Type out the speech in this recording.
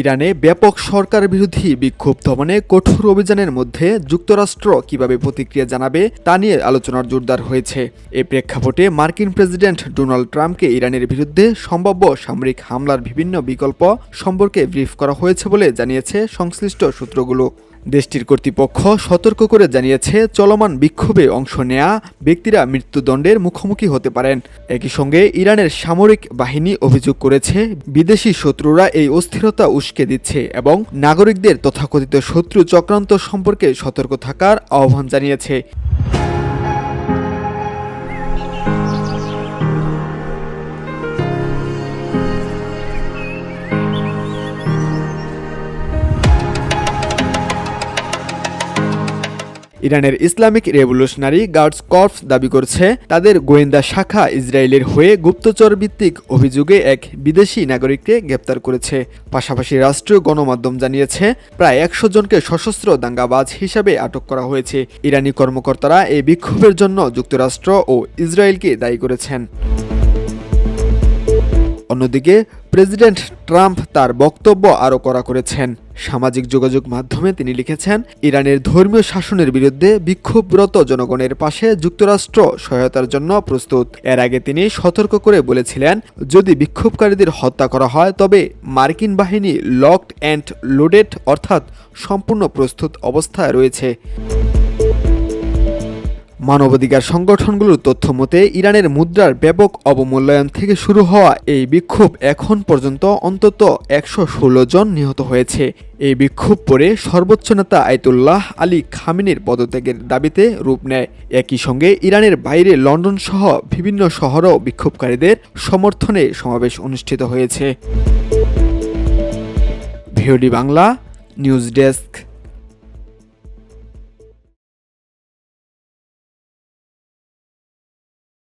ইরানে ব্যাপক সরকার বিরোধী বিক্ষোভ দমনে কঠোর অভিযানের মধ্যে যুক্তরাষ্ট্র কীভাবে প্রতিক্রিয়া জানাবে তা নিয়ে আলোচনার জোরদার হয়েছে। এ প্রেক্ষাপটে মার্কিন প্রেসিডেন্ট ডোনাল্ড ট্রাম্পকে ইরানের বিরুদ্ধে সম্ভাব্য সামরিক হামলার বিভিন্ন বিকল্প সম্পর্কে ব্রিফ করা হয়েছে বলে জানিয়েছে সংশ্লিষ্ট সূত্রগুলো। দেশটির কর্তৃপক্ষ সতর্ক করে জানিয়েছে, চলমান বিক্ষোভে অংশ নেয়া ব্যক্তিরা মৃত্যুদণ্ডের মুখোমুখি হতে পারেন। একই সঙ্গে ইরানের সামরিক বাহিনী অভিযোগ করেছে, বিদেশি শত্রুরা এই অস্থিরতা উস্কে দিচ্ছে এবং নাগরিকদের তথাকথিত শত্রু চক্রান্ত সম্পর্কে সতর্ক থাকার আহ্বান জানিয়েছে। ইরানের ইসলামিক রেভলিউশনারি গার্ডস কর্পস দাবি করছে, তাদের গোয়েন্দা শাখা ইসরায়েলের হয়ে গুপ্তচর ভিত্তিক অভিযোগে এক বিদেশি নাগরিককে গ্রেপ্তার করেছে। পাশাপাশি রাষ্ট্রীয় গণমাধ্যম জানিয়েছে, প্রায় একশো জনকে সশস্ত্র দাঙ্গাবাজ হিসাবে আটক করা হয়েছে। ইরানি কর্মকর্তারা এই বিক্ষোভের জন্য যুক্তরাষ্ট্র ও ইসরায়েলকে দায়ী করেছেন। অন্যদিকে প্রেসিডেন্ট ট্রাম্প তার বক্তব্য আরও করা করেছেন। সামাজিক যোগাযোগ মাধ্যমে তিনি লিখেছেন, ইরানের ধর্মীয় শাসনের বিরুদ্ধে বিক্ষোভরত জনগণের পাশে যুক্তরাষ্ট্র সহায়তার জন্য প্রস্তুত। এর আগে তিনি সতর্ক করে বলেছিলেন, যদি বিক্ষোভকারীদের হত্যা করা হয়, তবে মার্কিন বাহিনী লকড অ্যান্ড লোডেড অর্থাৎ সম্পূর্ণ প্রস্তুত অবস্থায় রয়েছে। মানবাধিকার সংগঠনগুলোর তথ্য মতে, ইরানের মুদ্রার ব্যাপক অবমূল্যায়ন থেকে শুরু হওয়া এই বিক্ষোভ এখন পর্যন্ত অন্তত একশো ষোলো জন নিহত হয়েছে। এই বিক্ষোভ পরে সর্বোচ্চ নেতা আয়তুল্লাহ আলী খামিনের পদত্যাগের দাবিতে রূপ নেয়। একই সঙ্গে ইরানের বাইরে লন্ডন সহ বিভিন্ন শহরেও বিক্ষোভকারীদের সমর্থনে সমাবেশ অনুষ্ঠিত হয়েছে। VOD Bangla, news desk.